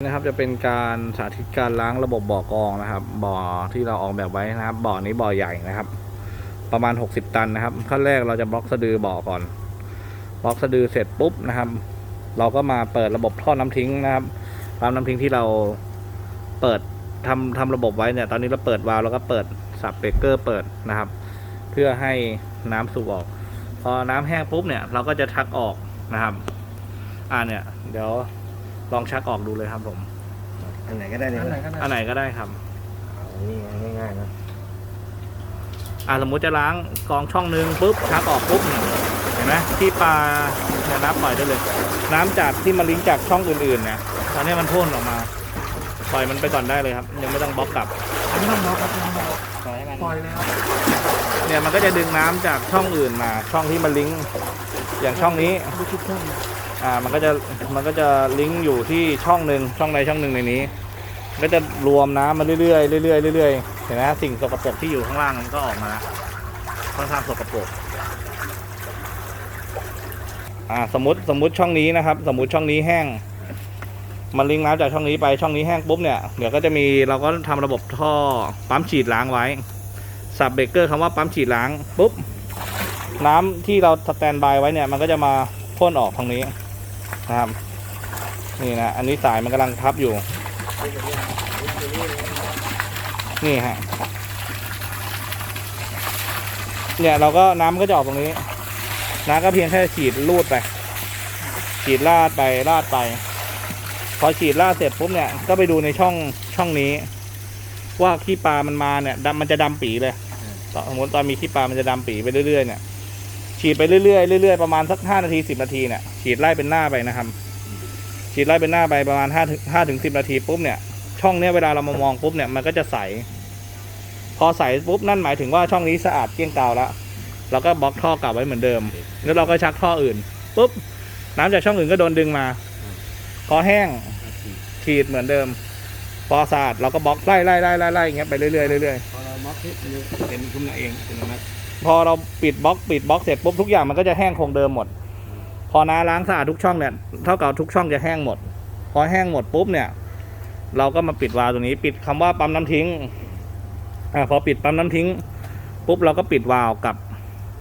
นะครับจะเป็นการสาธิตการล้างระบบบ่อกรองนะครับ บ่อที่เราออกแบบไว้นะครับ บ่อนี้บ่อใหญ่นะครับ ประมาณ 60 ตันนะครับขั้นแรกเราจะบล็อกสะดือบ่อก่อน บล็อกสะดือเสร็จปุ๊บนะครับ เราก็มาเปิดระบบท่อน้ำทิ้งนะครับปั๊มน้ำทิ้งที่เราเปิดทำทำระบบไว้เนี่ย ตอนนี้เราเปิดวาล์วแล้วก็เปิดสับเบรกเกอร์เปิดนะครับ เพื่อให้น้ำสูบออก พอน้ำแห้งปุ๊บเนี่ยเราก็จะชักออกนะครับ อ่าเนี่ย เดี๋ยว ลองชักออกดูเลยครับผม อันไหนก็ได้เนี่ยอันไหนก็ได้อันไหนก็ได้ครับอันนี้ง่ายๆนะอ่าสมมุติจะล้างกรองช่องหนึงปุ๊บชักออกปุ๊บเนี่ยเห็นไหมที่ปลาเนี่ยน้ำปล่อยได้เลย น้ำจากที่มาลิงก์จากช่องอื่นๆเนี่ยตอนนี้มันพ่นออกมา ปล่อยมันไปก่อนได้เลยครับ ยังไม่ต้องบล็อกกลับไม่ต้องรอครับไม่ต้องรอปล่อยให้มันปล่อยเลยครับเนี่ยมันก็จะดึงน้ำจากช่องอื่นมา ช่องที่มันลิงก์อย่างช่องนี้ดูทุกช่ อ่ามันก็จะมันก็จะลิงก์อยู่ที่ช่องหนึ่งช่องใดช่องหนึ่งในนี้ ก็จะรวมน้ำมาเรื่อยๆเรื่อยๆเรื่อยๆเห็นไหมสิ่งสกปรกที่อยู่ข้างล่างมันก็ออกมาค่อนข้างสกปรกอ่าสมมติสมมติช่องนี้นะครับ สมมติช่องนี้แห้ง มันลิงก์น้ำจากช่องนี้ไปช่องนี้แห้งปุ๊บเนี่ยเดี๋ยวก็จะมีเราก็ทำระบบท่อปั๊มฉีดล้างไว้สับเบรกเกอร์คำว่าปั๊มฉีดล้างปุ๊บน้ำที่เราสแตนบายไว้เนี่ยมันก็จะมาพ่นออกทางนี้ นะครับ นี่นะ อันนี้สายมันกำลังทับอยู่ นี่ฮะ เนี่ยเราก็น้ำก็จะออกตรงนี้ น้ำก็เพียงแค่ฉีดลูดไป ฉีดลาดไปลาดไป พอฉีดลาดเสร็จปุ๊บเนี่ย ก็ไปดูในช่องช่องนี้ ว่าขี้ปลามันมาเนี่ยดำมันจะดำปีเลยตอนสมมติตอนมีขี้ปลามันจะดำปีไปเรื่อยๆเนี่ย ฉีดไปเรื่อยๆเรื่อยๆประมาณสักห้านาทีสิบนาทีเนี่ยฉีดไล่เป็นหน้าไปนะครับ ฉีดไล่เป็นหน้าไปประมาณห้าถึงห้าถึงสิบนาทีปุ๊บเนี่ยช่องเนี้ยเวลาเรามามองปุ๊บเนี่ยมันก็จะใส พอใสปุ๊บนั่นหมายถึงว่าช่องนี้สะอาดเกลี้ยงเกลาแล้วเราก็บล็อกท่อกลับไว้เหมือนเดิม แล้วเราก็ชักท่ออื่นปุ๊บน้ำจากช่องอื่นก็โดนดึงมา พอแห้งฉีดเหมือนเดิม พอสะอาดเราก็บล็อกไล่ไล่ไล่ไล่ไล่อย่างเงี้ยไปเรื่อยๆเรื่อยพอเราม็อกเป็นขึ้นมาเองเป็นไหมๆ พอเราปิดบล็อกปิดบล็อกเสร็จปุ๊บทุกอย่างมันก็จะแห้งคงเดิมหมด พอน้าล้างสะอาดทุกช่องเนี่ยเท่ากับทุกช่องจะแห้งหมด พอแห้งหมดปุ๊บเนี่ย เราก็มาปิดวาล์วตรงนี้ ปิดคำว่าปั๊มน้ำทิ้งอ่าพอปิดปั๊มน้ำทิ้งปุ๊บเราก็ปิดวาล์วกลับ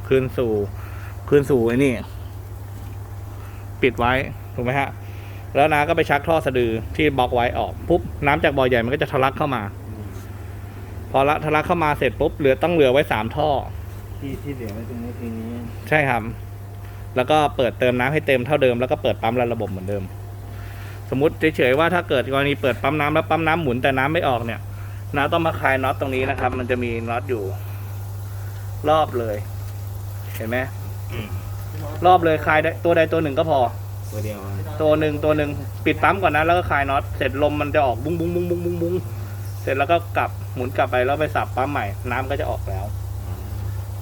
คืนสู่คืนสู่ไอ้นี่ ปิดไว้ถูกไหมฮะแล้วน้าก็ไปชักท่อสะดือที่บล็อกไว้ออกปุ๊บน้ำจากบ่อใหญ่มันก็จะทะลักเข้ามา พอละทะลักเข้ามาเสร็จปุ๊บเหลือต้องเหลือไว้สามท่อ ที่ที่เหลือไว้ตรงนี้ทีนี้ใช่ครับ แล้วก็เปิดเติมน้ำให้เต็มเท่าเดิมแล้วก็เปิดปั๊มรันระบบเหมือนเดิม สมมติเฉยๆว่าถ้าเกิดกรณีเปิดปั๊มน้ำแล้วปั๊มน้ำหมุนแต่น้ำไม่ออกเนี่ยน้าต้องมาคลายน็อตตรงนี้นะครับ มันจะมีน็อตอยู่ รอบเลย เห็นไหมรอบเลยคลายได้ตัวใดตัวหนึ่งก็พอ ตัวเดียวตัวหนึ่งตัวหนึ่งปิดปั๊มก่อนนะแล้วก็คลายน็อตเสร็จลมมันจะออกบุ้งบุ้งบุ้งบุ้งบุ้งบุ้งเสร็จแล้วก็กลับหมุนกลับไปแล้วไปสับปั๊มใหม่น้ำก็จะออกแล้ว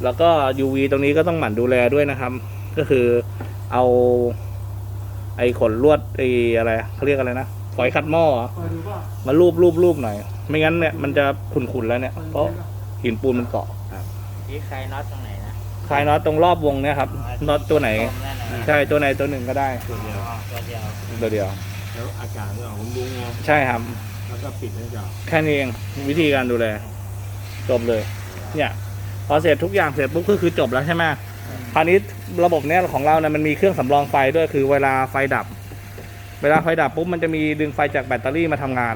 แล้วก็ UV ตรงนี้ก็ต้องหมั่นดูแลด้วยนะครับ ก็คือเอา ไอ้ขนลวดไอ้อะไรเขาเรียกอะไรนะฝอยขัดหม้อเหรอปล่อยดูว่ามารูปรูปรูปหน่อย ไม่งั้นเนี่ยมันจะขุ่นๆแล้วเนี่ย เพราะหินปูนมันเกาะนี่ใครน็อตตรงไหนนะคลายน็อตตรงรอบวงเนี่ยครับน็อตตัวไหนตรงนั่นน่ะใช่ตัวไหนตัวหนึ่งก็ได้ ตัวเดียวอ๋อตัวเดียวตัวเดียวแล้วอากาศมันออกบุ้งๆไงใช่ครับแล้วก็ปิดให้จอแค่นี้เองวิธีการดูแลจบเลย เนี่ย พอเสร็จทุกอย่างเสร็จปุ๊บก็คือจบแล้วใช่ไหมคราวนี้ระบบเนี้ยของเราเนี่ยมันมีเครื่องสำรองไฟด้วยคือเวลาไฟดับ เวลาไฟดับปุ๊บมันจะมีดึงไฟจากแบตเตอรี่มาทำงาน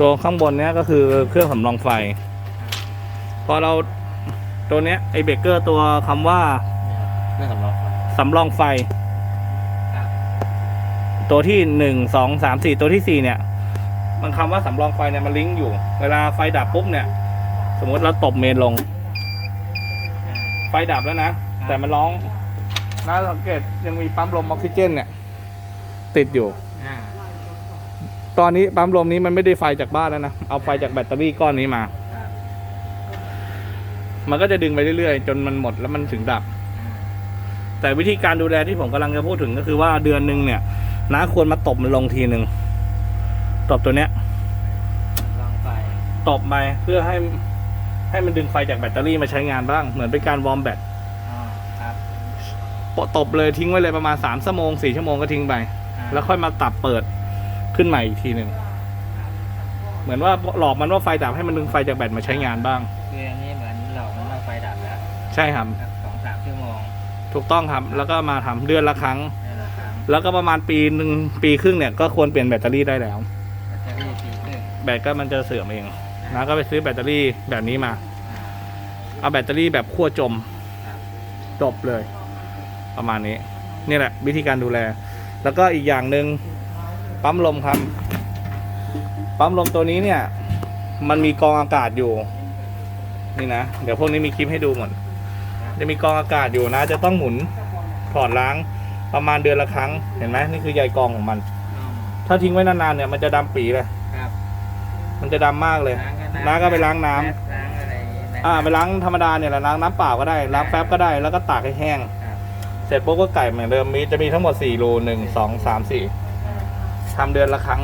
ตัวข้างบนเนี้ยก็คือเครื่องสำรองไฟ พอเราตัวเนี้ยไอเบรกเกอร์ตัวคำว่าไม่สำรองไฟสำรองไฟ ตัวที่หนึ่งสองสามสี่ตัวที่สี่เนี่ย มันคำว่าสำรองไฟเนี่ยมันลิงก์อยู่ เวลาไฟดับปุ๊บเนี่ย สมมติเราตบเมนลง ไฟดับแล้วนะ แต่มันร้องน่าสังเกตยังมีปั๊มลมออกซิเจนเนี่ย ติดอยู่ ตอนนี้ปั๊มลมนี้มันไม่ได้ไฟจากบ้านแล้วนะ เอาไฟจากแบตเตอรี่ก้อนนี้มา มันก็จะดึงไปเรื่อยๆ จนมันหมดแล้วมันถึงดับ แต่วิธีการดูแลที่ผมกำลังจะพูดถึงก็คือว่าเดือนหนึ่งเนี่ยน้าควรมาตบมันลงทีหนึ่ง ตบตัวเนี้ยลองไฟตบไปเพื่อให้ให้มันดึงไฟจากแบตเตอรี่มาใช้งานบ้าง เหมือนเป็นการวอร์มแบตอ๋อครับพโปะตบเลยทิ้งไว้เลยประมาณสามชั่วโมงสี่ชั่วโมงก็ทิ้งไปแล้วค่อยมาตับเปิดขึ้นใหม่อีกทีหนึ่งเหมือนว่าหลอกมันว่าไฟดับให้มันดึงไฟจากแบตมาใช้งานบ้าง คืออันนี้เหมือนหลอกมันว่าไฟดับแล้วใช่ครับสักสองสามชั่วโมงถูกต้องครับแล้วก็มาทำเดือนละครั้ง ได้ละครั้งแล้วก็ประมาณปีหนึ่งปีครึ่งเนี่ยก็ควรเปลี่ยนแบตเตอรี่ได้แล้ว แบตก็มันจะเสื่อมเองนะก็ไปซื้อแบตเตอรี่แบบนี้มา เอาแบตเตอรี่แบบขั้วจมจบเลย ประมาณนี้ นี่แหละ วิธีการดูแล แล้วก็อีกอย่างหนึ่งปั๊มลมครับ ปั๊มลมตัวนี้เนี่ย มันมีกองอากาศอยู่ นี่นะ เดี๋ยวพวกนี้มีคลิปให้ดูหมด จะมีกองอากาศอยู่นะ จะต้องหมุนถอดล้างประมาณเดือนละครั้ง เห็นไหมนี่คือใยกองของมัน ถ้าทิ้งไว้นานๆเนี่ยมันจะดำปีเลย มันจะดำมากเลยน้าก็ไปล้างน้ำล้างอะไรย่งนี้นะอ่าไปล้างธรรมดาเนี่ยแหละล้างน้ำเปล่าก็ได้ล้างแป๊บก็ได้แล้วก็ตากให้แห้ง ครับเสร็จปุ๊บก็ไก่เหมือนเดิมมีจะมีทั้งหมด4รูหนึ่งสองสามสี่อ่าทำเดือนละครั้ง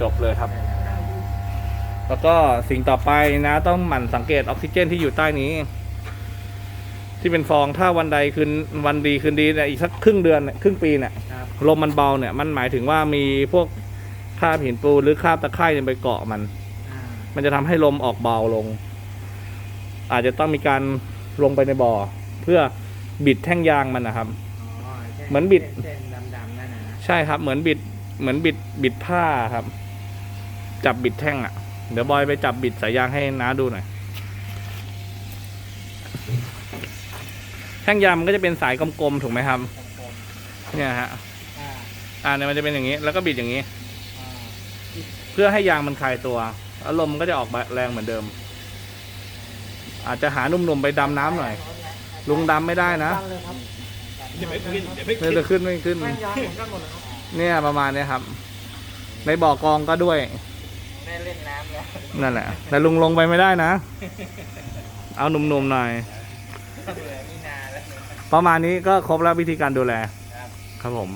จบเลยครับ แล้วก็สิ่งต่อไปนะ ต้องหมั่นสังเกตออกซิเจนที่อยู่ใต้นี้ ที่เป็นฟองถ้าวันใดคืนวันดีคืนดีเนี่ยอีกสักครึ่งเดือนเนี่ยครึ่งปีเนี่ยครับลมมันเบาเนี่ย มันหมายถึงว่ามีพวก คราบหินปูนหรือคราบตะไคร่เนี่ยไปเกาะมันอ่ามันจะทำให้ลมออกเบาลง อาจจะต้องมีการลงไปในบ่อ เพื่อบิดแท่งยางมันนะครับอ๋อส้เหมือนบิดเส้นดำๆนั่นนะนะใช่ครับ เหมือนบิด เหมือนบิดบิดผ้าครับ จับบิดแท่งอะ่ะ เดี๋ยวบอยไปจับบิดสายยางให้น้าดูหน่อยแท่งยางมันก็จะเป็นสายกลมๆถูกไหมครับกลมเนี่ยฮะๆอ่าอ่าเนี่ยมันจะเป็นอย่างนี้ แล้วก็บิดอย่างนี้อ่าเพื่อให้ยางมันคลายตัวแล้วลมมันก็จะออกแรงเหมือนเดิม อาจจะหาหนุ่มๆไปดำน้ำหน่อย ลุงดำไม่ได้นะเดี๋ยวไม่ขึ้นเดี๋ยวไม่เดี๋ขึ้ยนวจะขึ้นไม่ขึ้น เนี่ยประมาณเนี้ยครับ ในบ่อกองก็ด้วยได้เล่นน้ำแล้วนั่นแหละ แต่ลุงลงไปไม่ได้นะ เอาหนุ่มๆหน่อยเบื่อนี่นานแล้วประมาณนี้ก็ครบแล้ววิธีการดูแล ครับครับผม